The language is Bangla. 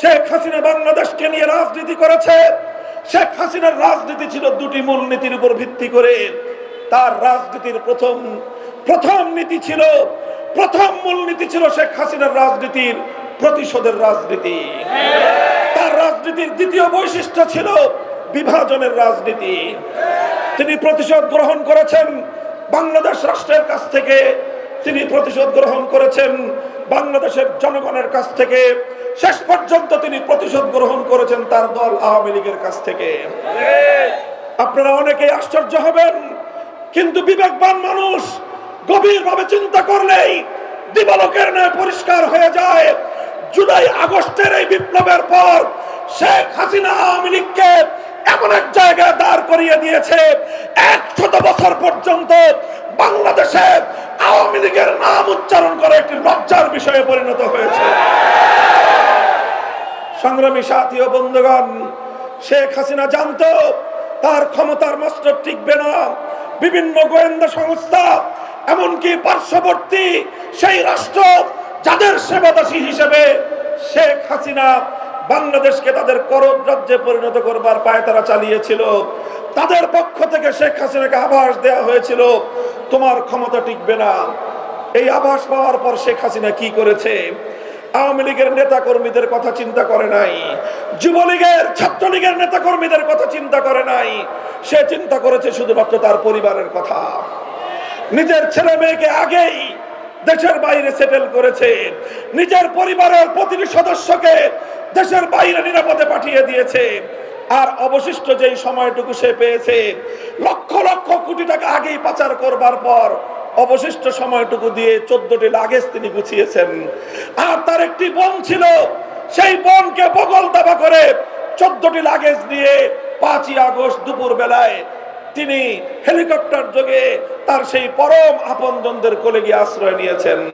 শেখ হাসিনা বাংলাদেশকে নিয়ে রাজনীতি করেছে। শেখ হাসিনার রাজনীতি ছিল দুটি মূল নীতির উপর ভিত্তি করে। তার রাজনীতির প্রথম প্রথম নীতি ছিল, প্রথম মূল নীতি ছিল শেখ হাসিনার রাজনীতির প্রতিশোধের রাজনীতি। তার রাজনীতির দ্বিতীয় বৈশিষ্ট্য ছিল বিভাজনের রাজনীতি। তিনি প্রতিশোধ গ্রহণ করেছেন বাংলাদেশ রাষ্ট্রের কাছ থেকে। তিনি প্রতিশোধ গ্রহণ করেছেন বাংলাদেশের জনগণের কাছ থেকে। শেষ পর্যন্ত তিনি প্রতিশোধ গ্রহণ করেছেন তার দল আওয়ামী লীগের কাছ থেকে। আপনারা অনেকেই আশ্চর্য হবেন, কিন্তু বিবেকবান মানুষ গভীরভাবে চিন্তা করলেই দিবালোকের ন্যায় পরিষ্কার হয়ে যায়। জুলাই আগস্টের এই বিপ্লবের পর শেখ হাসিনা আওয়ামী লীগকে এমন এক জায়গায় দাঁড় করিয়ে দিয়েছে, একশত বছর পর্যন্ত বাংলাদেশে আওয়ামী লীগের নাম উচ্চারণ করা একটি লজ্জার বিষয়ে পরিণত হয়েছে। সংগ্রামী সাথী ও বন্ধুগণ, শেখ হাসিনা জানত, তার ক্ষমতার মাস্টার টিকবে না। বিভিন্ন গোয়েন্দা সংস্থা, এমনকি পার্শ্ববর্তী সেই রাষ্ট্র যাদের সেবাদাসী হিসেবে শেখ হাসিনা বাংলাদেশকে তাদের করদ রাজ্যে পরিণত করবার পায় তারা চালিয়েছিল, তাদের পক্ষ থেকে শেখ হাসিনাকে আভাস দেওয়া হয়েছিল, তোমার ক্ষমতা টিকবে না। এই আভাস পাওয়ার পর শেখ হাসিনা কি করেছে? আওয়ামী লীগের নেতা কর্মীদের কথা চিন্তা করে নাই। যুবলীগের, ছাত্রলীগের নেতা কর্মীদের কথা চিন্তা করে নাই। সে চিন্তা করেছে শুধুমাত্র তার পরিবারের কথা। নিজের ছেলে মেয়েকে আগেই দেশের বাইরে সেটেল করেছে। নিজের পরিবারের প্রতিটি সদস্যকে দেশের বাইরে নিরাপদে পাঠিয়ে দিয়েছে। আর অবশিষ্ট যেই সময়টুকু সে পেয়েছে, লক্ষ লক্ষ কোটি টাকা আগেই পাচার করবার পর অবশিষ্ট সময়টুকু দিয়ে চোদ্দটি লাগেজ তিনি গুছিয়েছেন। আর তার একটি বোন ছিল, সেই বোনকে বগল দাবা করে চোদ্দটি লাগেজ দিয়ে পাঁচই আগস্ট দুপুর বেলায় তিনি হেলিকপ্টার যোগে তার সেই পরম আপনজনদের কোলে গিয়ে আশ্রয় নিয়েছেন।